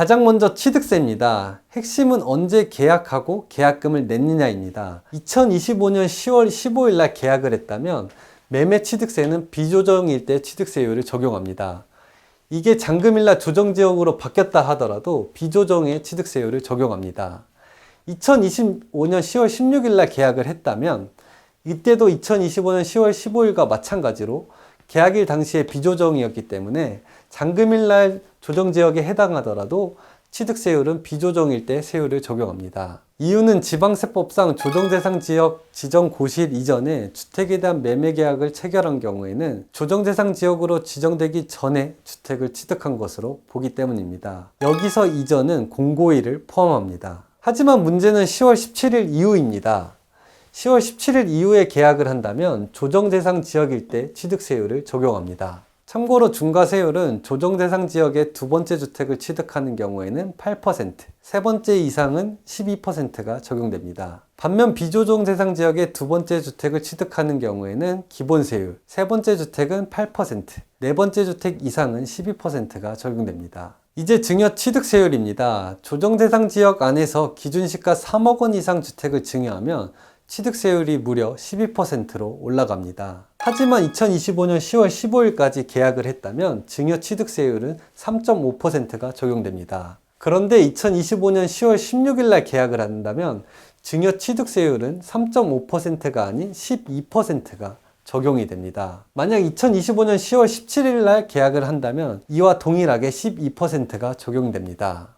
가장 먼저 취득세입니다. 핵심은 언제 계약하고 계약금을 냈느냐입니다. 2025년 10월 15일 날 계약을 했다면 매매 취득세는 비조정일 때 취득세율을 적용합니다. 이게 잔금일 날 조정 지역으로 바뀌었다 하더라도 비조정의 취득세율을 적용합니다. 2025년 10월 16일 날 계약을 했다면 이때도 2025년 10월 15일과 마찬가지로 계약일 당시에 비조정이었기 때문에 잔금일 날 조정 지역에 해당하더라도 취득세율은 비조정일 때 세율을 적용합니다. 이유는 지방세법상 조정대상 지역 지정 고시일 이전에 주택에 대한 매매 계약을 체결한 경우에는 조정대상 지역으로 지정되기 전에 주택을 취득한 것으로 보기 때문입니다. 여기서 이전은 공고일을 포함합니다. 하지만 문제는 10월 17일 이후입니다. 10월 17일 이후에 계약을 한다면 조정 대상 지역일 때 취득세율을 적용합니다. 참고로 중과세율은 조정 대상 지역의 두 번째 주택을 취득하는 경우에는 8%, 세 번째 이상은 12%가 적용됩니다. 반면 비조정 대상 지역의 두 번째 주택을 취득하는 경우에는 기본세율, 세 번째 주택은 8%, 네 번째 주택 이상은 12%가 적용됩니다. 이제 증여 취득세율입니다. 조정 대상 지역 안에서 기준시가 3억 원 이상 주택을 증여하면 취득세율이 무려 12%로 올라갑니다. 하지만 2025년 10월 15일까지 계약을 했다면 증여 취득세율은 3.5%가 적용됩니다. 그런데 2025년 10월 16일 날 계약을 한다면 증여 취득세율은 3.5%가 아닌 12%가 적용이 됩니다. 만약 2025년 10월 17일 날 계약을 한다면 이와 동일하게 12%가 적용됩니다.